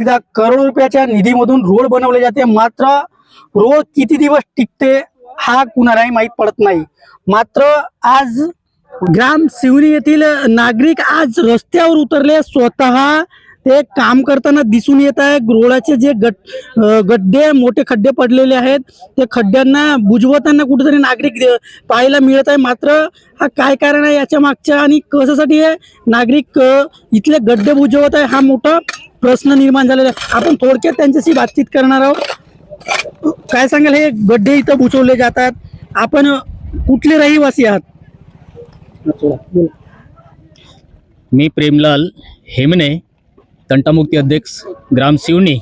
एकदा करोड रुपयाच्या निधीमधून रोड बनवले जाते. मात्र रोड किती दिवस टिकते हा कुणालाही माहीत पडत नाही. मात्र आज ग्राम सिवनी येथील नागरिक आज रस्त्यावर उतरले. स्वतः ते काम करताना दिसून येत आहे. रोडाचे जे गट गड्डे मोठे खड्डे पडलेले आहेत. ते खड्ड्यांना बुजवताना कुठेतरी नागरिक पाहायला मिळत आहे. मात्र हा काय कारण आहे याच्या मागच्या आणि कशासाठी हे नागरिक इथले गड्डे बुजवत आहे हा मोठा प्रश्न निर्माण झालेला आहे. आपण थोडक्यात त्यांच्याशी बातचीत करणार आहोत. काय सांगाल हे गड्डे इथं बुजवले जातात आपण कुठले रहिवासी आहात? मी प्रेमलाल हेमने तंटामुक्ती अध्यक्ष ग्राम शिवणी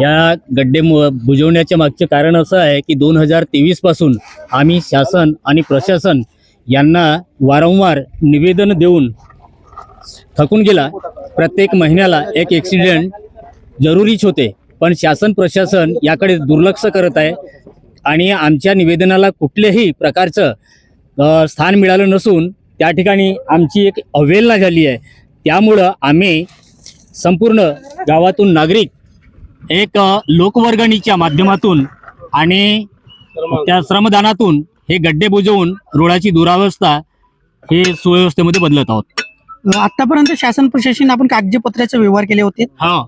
या गड्डे मु- बुजवण्याच्या मागचे कारण असं आहे की दोन हजार तेवीसपासून आम्ही शासन आणि प्रशासन यांना वारंवार निवेदन देऊन थकून गेला. प्रत्येक महिन्याला एक ॲक्सिडेंट जरुरीच होते. पण शासन प्रशासन याकडे दुर्लक्ष करत आहे आणि आमच्या निवेदनाला कुठल्याही प्रकारचं स्थान मिळालं नसून त्या ठिकाणी आमची एक अवहेलना झाली आहे. त्यामुळं आम्ही संपूर्ण गावातून नागरिक एक लोकवर्गणीच्या माध्यमातून आणि त्या श्रमदानातून हे गड्डे बुजवून रोडाची दुरावस्था हे सुव्यवस्थेमध्ये बदलत आहोत. आतापर्यंत शासन प्रशासन आपण कागदपत्राचे व्यवहार केले होते. हा.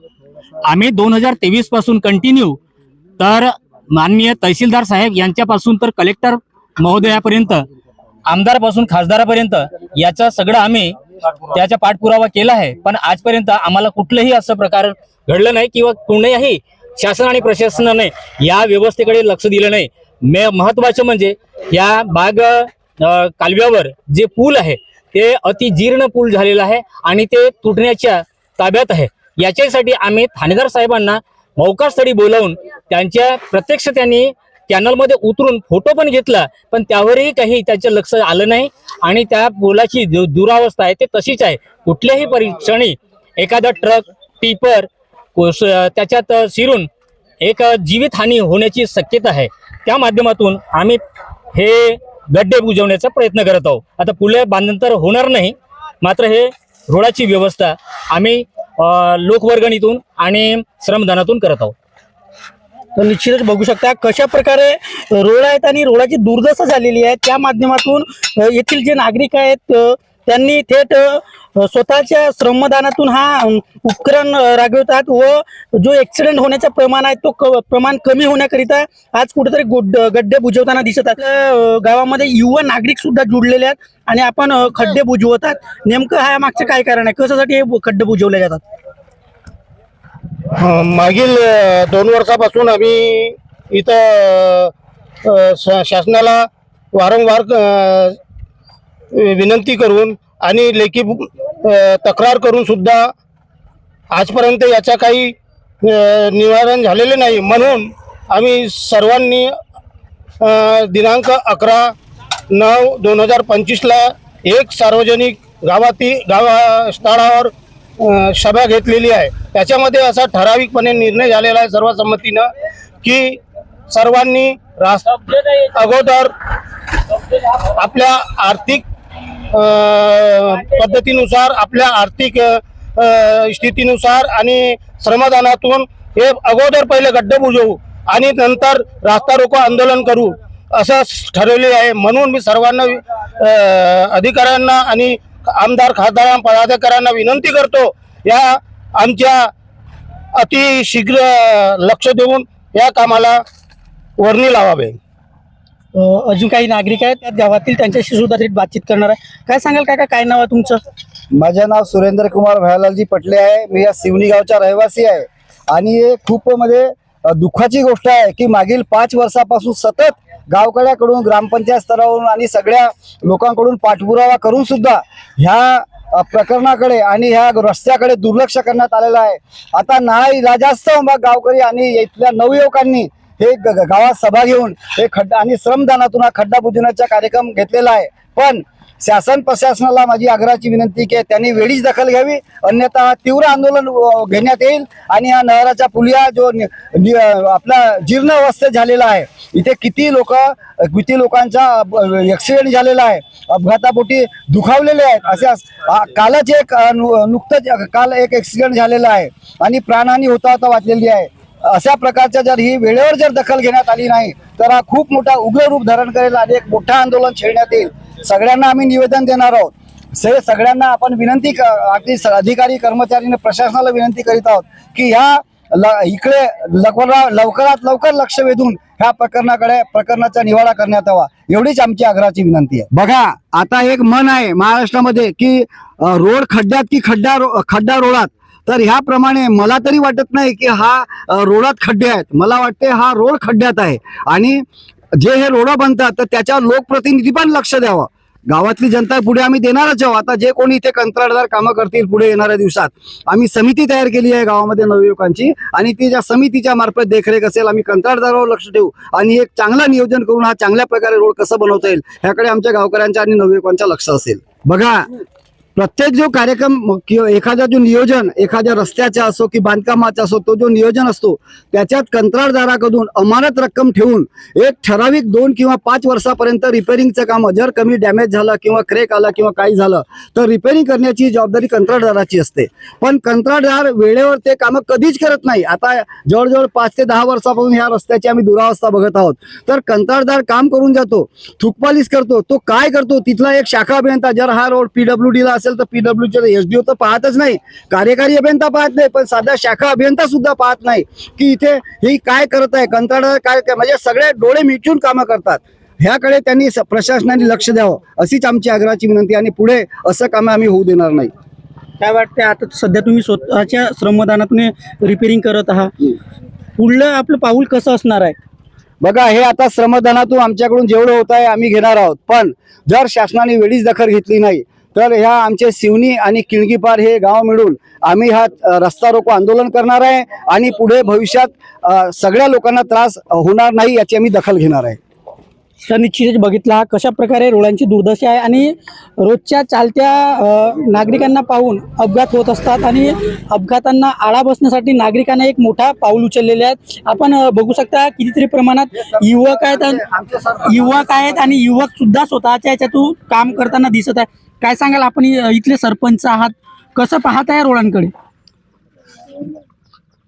आम्ही दोन हजार तेवीसपासून कंटिन्यू तर माननीय तहसीलदार साहेब यांच्यापासून तर कलेक्टर महोदयापर्यंत आमदारपासून खासदारापर्यंत याचा सगळं आम्ही त्याचा पाठपुरावा केला आहे. पण आजपर्यंत आम्हाला कुठलंही असं प्रकार घडलं नाही किंवा कोणत्याही शासन आणि प्रशासनाने या व्यवस्थेकडे लक्ष दिलं नाही. मे महत्वाचं म्हणजे या बाग कालव्यावर जे पूल आहे ते अतिजीर्ण पूल झालेला आहे आणि ते तुटण्याच्या ताब्यात आहे. याच्यासाठी आम्ही ठाणेदार साहेबांना मौकास्थळी बोलावून त्यांच्या प्रत्यक्ष त्यांनी कॅनलमध्ये उतरून फोटो पण घेतला पण त्यावरही काही त्याचं लक्ष आलं नाही. आणि त्या पुलाची दुरावस्था आहे ते तशीच आहे. कुठल्याही परीक्षणी एखादा ट्रक टिपर त्याच्यात शिरून एक जीवितहानी होण्याची शक्यता आहे. त्या माध्यमातून आम्ही हे गड्डे बुजवण्याचा प्रयत्न करत आहोत. आता पुले बांधण तर होणार नाही मात्र हे रोडाची व्यवस्था आम्ही लोकवर्गणीतून आणि श्रमदानातून करत आहोत. तर निश्चितच बघू शकता कशा प्रकारे रोड आहेत आणि रोडाची दुर्दशा झालेली आहे. त्या माध्यमातून येथील जे नागरिक आहेत त्यांनी थेट स्वतःच्या श्रमदानातून हा उपकरण राबवतात व जो ऍक्सिडेंट होण्याचा प्रमाण आहे तो क- प्रमाण कमी होण्याकरिता आज कुठेतरी गुड गड्डे बुजवताना दिसत आहेत. गावामध्ये युवा नागरिक सुद्धा जुडलेले आहेत आणि आपण खड्डे बुजवतात. नेमकं हा मागचं काय कारण आहे? कशासाठी हे खड्डे बुजवले जातात? मागील दोन वर्षापासून आम्ही इथं शासनाला वारंवार विनंती करून आणि लेखी तक्रार करून सुद्धा आजपर्यंत याचा काही निवारण झालेले नाही. म्हणून आम्ही सर्वांनी दिनांक अकरा नऊ दोन हजार पंचवीसला एक सार्वजनिक गावातील गावा स्थळावर सभा घेतलेली आहे. त्याच्यामध्ये असा ठराविकपणे निर्णय झालेला आहे सर्वसंमतीनं की सर्वांनी रास अगोदर आपल्या आर्थिक पद्धतीनुसार आपल्या आर्थिक स्थितीनुसार आणि श्रमदानातून हे अगोदर पहिले गड्डे बुजवू आणि नंतर रास्ता रोको आंदोलन करू असं ठरवले आहे. म्हणून मी सर्वांना अधिकाऱ्यांना आणि आमदार खासदार पदाधिकाऱ्यांना विनंती करतो या आमच्या अतिशीघ्र लक्ष देऊन या कामाला वर्णी लावावे. अजून काही नागरिक आहेत त्या गावातील त्यांच्याशी सुद्धा थेट बातचीत करणार आहे. काय सांगाल काका काय नाव आहे तुमचं? माझे नाव सुरेंद्र कुमार भयालालजी पटले आहे. मी या सिवनी गावचा रहिवासी आहे. आणि हे खूप म्हणजे दुःखाची गोष्ट आहे की मागील पाच वर्षापासून सतत गावकड्याकडून ग्रामपंचायत स्तरावरून आणि सगळ्या लोकांकडून पाठपुरावा करून सुद्धा ह्या प्रकरणाकडे आणि ह्या रस्त्याकडे दुर्लक्ष करण्यात आलेलं आहे. आता ना इलाजास्तव मग गावकरी आणि इथल्या नवयुवकांनी हे ग- गावात सभा घेऊन हे खड्डा आणि श्रमदानातून हा खड्डा बुजवण्याचा कार्यक्रम घेतलेला आहे. पण शासन प्रशासनाला माझी आग्रहाची विनंती की त्यांनी वेळीच दखल घ्यावी. अन्यथा तीव्र आंदोलन घेण्यात येईल आणि हा नहराचा पुलिया जो नि- आपला जीर्ण अवस्थेत झालेला आहे. इथे किती लोक किती लोकांचा ॲक्सिडेंट झालेला आहे. अपघातापोटी दुखावलेले आहेत. असे कालच एक नु- नुकतंच काल एक ॲक्सिडेंट झालेला आहे. आणि प्राणहानी होता होता वाचलेली आहे. अशा प्रकारच्या जर ही वेळेवर जर दखल घेण्यात आली नाही तर हा खूप मोठा उग्र रूप धारण करेल आणि एक मोठं आंदोलन छेडण्यात येईल. सगळ्यांना आम्ही निवेदन देणार आहोत. से सगळ्यांना आपण विनंती अगदी अधिकारी कर्मचारी प्रशासनाला विनंती करीत आहोत की ह्या ल- इकडे लवकरा लवकरात लवकर लक्ष वेधून ह्या प्रकरणाकडे प्रकरणाचा निवाडा करण्यात यावा. एवढीच आमची आग्रहाची विनंती आहे. बघा आता एक मन आहे महाराष्ट्रामध्ये की रोड खड्ड्यात की खड्डा खड्डा रोडात तर ह्याप्रमाणे मला तरी वाटत नाही की हा रोडात खड्डे आहेत. मला वाटते हा रोड खड्ड्यात आहे. आणि जे हे रोड बनतात तर त्याच्यावर लोकप्रतिनिधी पण लक्ष द्यावं. गावातली जनता पुढे आम्ही देणारच आहोत. आता जे कोणी इथे कंत्राटदार कामं करतील पुढे येणाऱ्या दिवसात आम्ही समिती तयार केली आहे गावामध्ये नवयुवकांची. आणि ती ज्या समितीच्या मार्फत देखरेख असेल आम्ही कंत्राटदारावर लक्ष ठेवू आणि एक चांगला नियोजन करून हा चांगल्या प्रकारे रोड कसं बनवता येईल ह्याकडे आमच्या गावकऱ्यांच्या आणि नवयुवकांच्या लक्ष असेल. बघा प्रत्येक जो कार्यक्रम किंवा एखादा जो नियोजन एखाद्या रस्त्याचा असो की बांधकामाचा असो तो जो नियोजन असतो त्याच्यात कंत्राटदाराकडून अमानत रक्कम ठेवून एक ठराविक दोन किंवा पाच वर्षापर्यंत रिपेरिंगचं काम जर कमी डॅमेज झालं किंवा क्रेक आला किंवा काही झालं तर रिपेरिंग करण्याची जबाबदारी कंत्राटदाराची असते. पण कंत्राटदार वेळेवर ते कामं कधीच करत नाही. आता जवळजवळ पाच ते दहा वर्षापासून ह्या रस्त्याची आम्ही दुरावस्था बघत आहोत. तर कंत्राटदार काम करून जातो थुकपालीस करतो तो काय करतो तिथला एक शाखा अभियंता जर हा रोड पीडब्ल्यू डीला असेल तर पीडब्ल्यूचे एस डी तर पाहतच नाही. कार्यकारी अभियंता पाहत नाही पण साधा शाखा अभियंता सुद्धा पाहत नाही की इथे ही काय करत आहे कंत्राटदार काय म्हणजे सगळे डोळे मिचून कामं करतात. ह्याकडे त्यांनी प्रशासनाने लक्ष द्यावं. अशीच आमची आग्रहाची विनंती आणि पुढे असं कामं आम्ही होऊ देणार नाही. काय वाटते आता सध्या तुम्ही स्वतःच्या श्रमदानातून रिपेअरिंग करत आहात. पुढलं आपलं पाऊल कसं असणार आहे? बघा हे आता श्रमदानातून आमच्याकडून जेवढं होत आहे आम्ही घेणार आहोत. पण जर शासनाने वेळीच दखल घेतली नाही तर ह्या आमचे शिवनी आणि किळगीपार हे गाव मिळून आम्ही हा रस्ता रोको आंदोलन करणार आहे आणि पुढे भविष्यात सगळ्या लोकांना त्रास होणार नाही याची आम्ही दखल घेणार आहे. तर निश्चितच बघितला हा कशा प्रकारे रोडांची दुर्दशा आहे आणि रोजच्या चालत्या नागरिकांना पाहून अपघात होत असतात आणि अपघातांना आळा बसण्यासाठी नागरिकांना एक मोठा पाऊल उचललेले आहेत. आपण बघू शकता कितीतरी प्रमाणात युवक आहेत आणि- युवक आहेत आणि युवक सुद्धा स्वतःच्या याच्यातून काम करताना दिसत आहे. काय सांगाल? आपण इथले सरपंच आहात. कसं पाहत आहे रोडांकडे?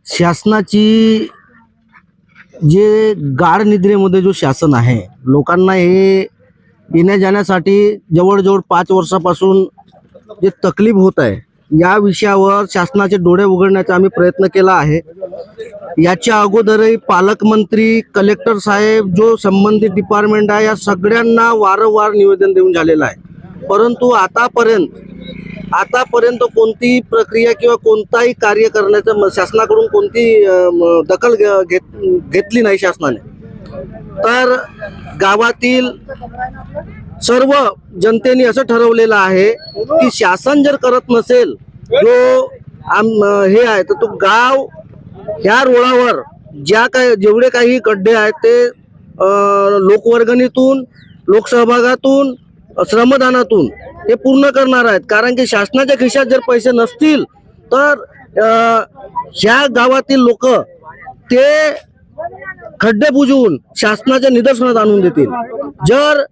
शासनाची जे गाढ निद्रेमध्ये जो शासन आहे लोकांना हे येण्या जाण्यासाठी जवळजवळ पाच वर्षापासून जे तकलीफ होत आहे या विषयावर शासनाचे डोळे उघडण्याचा आम्ही प्रयत्न केला आहे. याच्या अगोदरही पालकमंत्री कलेक्टर साहेब जो संबंधित डिपार्टमेंट आहे या सगळ्यांना वारंवार निवेदन देऊन झालेलं आहे. परंतु आतापर्यंत आतापर्यंत कोणतीही प्रक्रिया किंवा कोणताही कार्य करण्याचं शासनाकडून कोणती दखल घेत घेतली नाही शासनाने. तर गावातील सर्व जनतेने असं ठरवलेलं आहे की शासन जर करत नसेल जो आम हे आहे तर तो गाव ह्या रोडावर ज्या काय जेवढे काही गड्डे आहेत ते लोकवर्गणीतून लोकसहभागातून श्रमदानातून हे पूर्ण करणार आहेत. कारण की शासनाच्या खिशात जर पैसे नसतील तर ह्या गावातील लोक ते खड्डे बुजवून शासनाच्या निदर्शनात आणून देतील. जर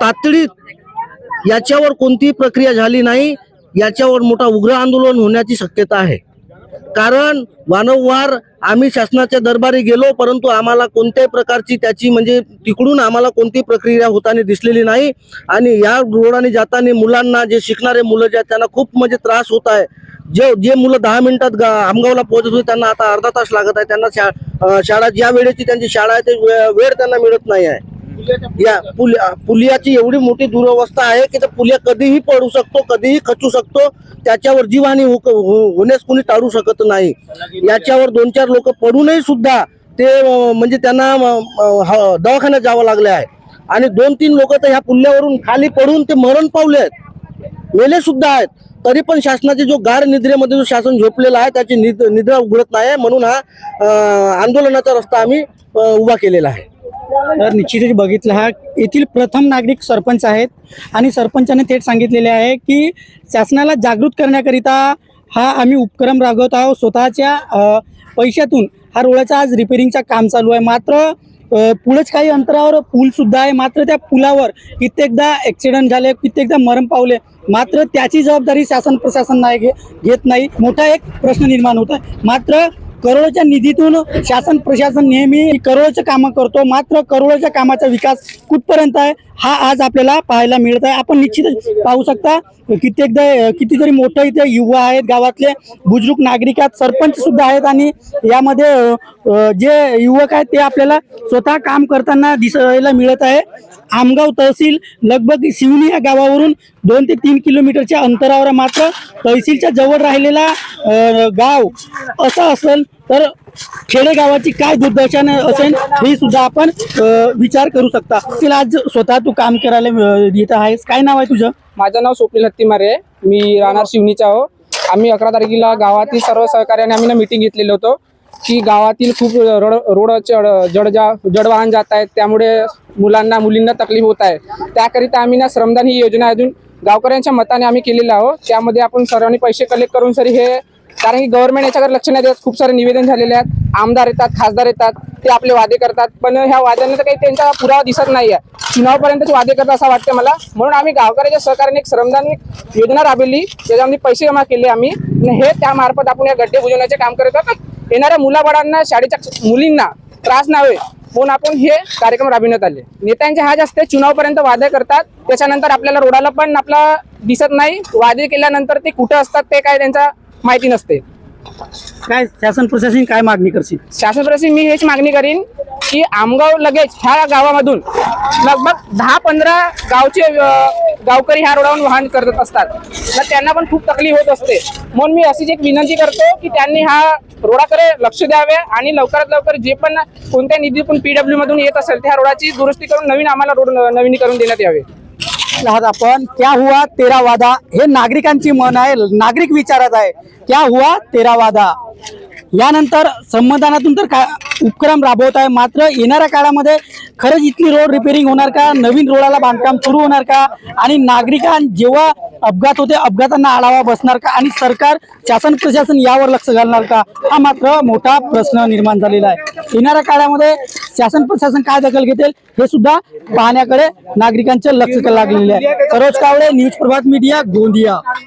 तातडीत याच्यावर कोणतीही प्रक्रिया झाली नाही याच्यावर मोठा उग्र आंदोलन होण्याची शक्यता आहे. कारण वारंवार आम्ही शासनाच्या दरबारी गेलो परंतु आम्हाला कोणत्याही प्रकारची त्याची म्हणजे तिकडून आम्हाला कोणती प्रक्रिया होताना दिसलेली नाही. आणि या रोडाने जाताना मुलांना जे शिकणारे मुलं जे आहेत त्यांना खूप म्हणजे त्रास होत आहे. जे जे मुलं दहा मिनिटात गा आमगावला पोहोचत होते त्यांना आता अर्धा तास लागत आहे. त्यांना शा शाळा ज्या वेळेची त्यांची शाळा आहे ते वे- वेळ त्यांना मिळत नाही आहे. या पुलिया पुलियाची एवढी मोठी दुरवस्था आहे की त्या पुलिया कधीही पडू शकतो कधीही खचू शकतो त्याच्यावर जीवहानी होण्यास कोणी टाळू शकत नाही. याच्यावर दोन चार लोक पडूनही सुद्धा ते म्हणजे त्यांना ह- दवाखान्यात जावं लागले आहे. आणि दोन तीन लोक तर ह्या पुल्यावरून खाली पडून ते मरण पावले आहेत. मेले सुद्धा आहेत. तरी पण शासनाचे जो गार निद्रेमध्ये जो शासन झोपलेला आहे त्याची निद निद्रा उघडत नाही म्हणून हा आंदोलनाचा रस्ता आम्ही उभा केलेला आहे. तर निश्चितच बघितलं हा. येथील प्रथम नागरिक सरपंच आहेत आणि सरपंचाने थेट सांगितलेले आहे की शासनाला जागृत करण्याकरिता हा आम्ही उपक्रम राबवत आहोत. स्वतःच्या पैशातून हा रोडाचा आज रिपेरिंगचा काम चालू आहे. मात्र अ, पुढेच काही अंतरावर पूल सुद्धा आहे. मात्र त्या पुलावर कित्येकदा ॲक्सिडेंट झाले कित्येकदा मरण पावले. मात्र त्याची जबाबदारी शासन प्रशासन नाही घे घेत नाही. मोठा एक प्रश्न निर्माण होत आहे. मात्र करोडोच्या निधीतून शासन प्रशासन नेहमी करोडचं कामं करतो. मात्र करोडोच्या कामाचा विकास कुठपर्यंत आहे हा आज आपल्याला पाहायला मिळत आहे. आपण निश्चितच पाहू शकता कित्येकदा कितीतरी मोठं इथे युवा आहेत गावातले बुजुर्ग नागरिक आहेत सरपंच सुद्धा आहेत आणि यामध्ये जे युवक आहेत ते आपल्याला स्वतः काम करताना दिसायला मिळत आहे. आमगाव तहसील लगभग सिवनी या गावावरून दोन ते तीन किलोमीटरच्या अंतरावर मात्र तहसीलच्या जवळ राहिलेला गाव असं असेल तर खेडेगावाची काय दुर्दशा असेल हे सुद्धा आपण विचार करू शकता. तिला आज स्वतः तू काम करायला येत आहेस. काय नाव आहे तुझं? माझं नाव स्वप्नील हत्तीमारे आहे. मी राहणार शिवणीचा आहो. आम्ही अकरा तारखेला गावातील सर्व सहकार्याने आम्ही ना मिटिंग घेतलेलं होतो. की गावातील खूप रोड रोडचे अड- जड जा जडवाहन जात आहेत. त्यामुळे मुलांना मुलींना तकलीफ होत आहे. त्याकरिता आम्ही ना श्रमदान ही योजना अजून गावकऱ्यांच्या मताने आम्ही केलेलं आहोत त्यामध्ये आपण सर्वांनी पैसे कलेक्ट करून सरी हे कारण की गव्हर्नमेंट याच्याकडे लक्ष नाही देत. खूप सारे निवेदन झालेले आहेत. आमदार येतात खासदार येतात. ते आपले वादे करतात. पण ह्या वाद्यांना तर काही त्यांचा पुरावा दिसत नाही आहे चुनावपर्यंतच वादे करतात असं वाटतं मला. म्हणून आम्ही गावकऱ्याच्या सहकार्याने एक श्रमदान एक योजना राबवली. त्याच्यामध्ये पैसे जमा केले आम्ही. आणि हे त्यामार्फत आपण या गड्डे बुजवण्याचे काम करत आहोत. येणाऱ्या मुलाबाळांना शाळेच्या मुलींना त्रास नाही म्हणून आपण हे कार्यक्रम राबविण्यात आले. नेत्यांचे हा जास्त चुनावपर्यंत वादे करतात. त्याच्यानंतर आपल्याला रोडाला पण आपला दिसत नाही. वादे केल्यानंतर ते कुठं असतात ते काय त्यांचा माहिती नसते. काय शासन प्रशासन काय मागणी करशील? शासनप्रशी मी हेच मागणी करीन की आमगाव लगेच ह्या गावामधून लगभग दहा पंधरा गावचे गावकरी ह्या रोडावरून वाहन करत असतात. तर त्यांना पण खूप तकलीफ होत असते. म्हणून मी अशीच एक विनंती करतो की त्यांनी हा रोडाकडे लक्ष द्यावे आणि लवकरात लवकर जे पण कोणत्या निधीतून पीडब्ल्यू मधून येत असेल त्या रोडाची दुरुस्ती करून नवीन आम्हाला रोड नवीनीकरण देण्यात यावे. आहात आपण. क्या हुआ तेरा वादा? हे नागरिकांची मन आहे नागरिक विचारत आहे. क्या हुआ तेरा वादा? यानंतर संविधानातून तर का उपक्रम राबवत आहे. मात्र येणाऱ्या काळामध्ये खरंच इथली रोड रिपेरिंग होणार का? नवीन रोडाला बांधकाम सुरू होणार का? आणि नागरिकां जेव्हा अपघात होते अपघातांना आढावा बसणार का? आणि सरकार शासन प्रशासन यावर लक्ष घालणार का? हा मात्र मोठा प्रश्न निर्माण झालेला आहे. येणाऱ्या काळामध्ये शासन प्रशासन काय दखल घेतील हे सुद्धा पाहण्याकडे नागरिकांचे लक्ष लागलेले आहे. Saroj Kawale news Prabhat media Gondia.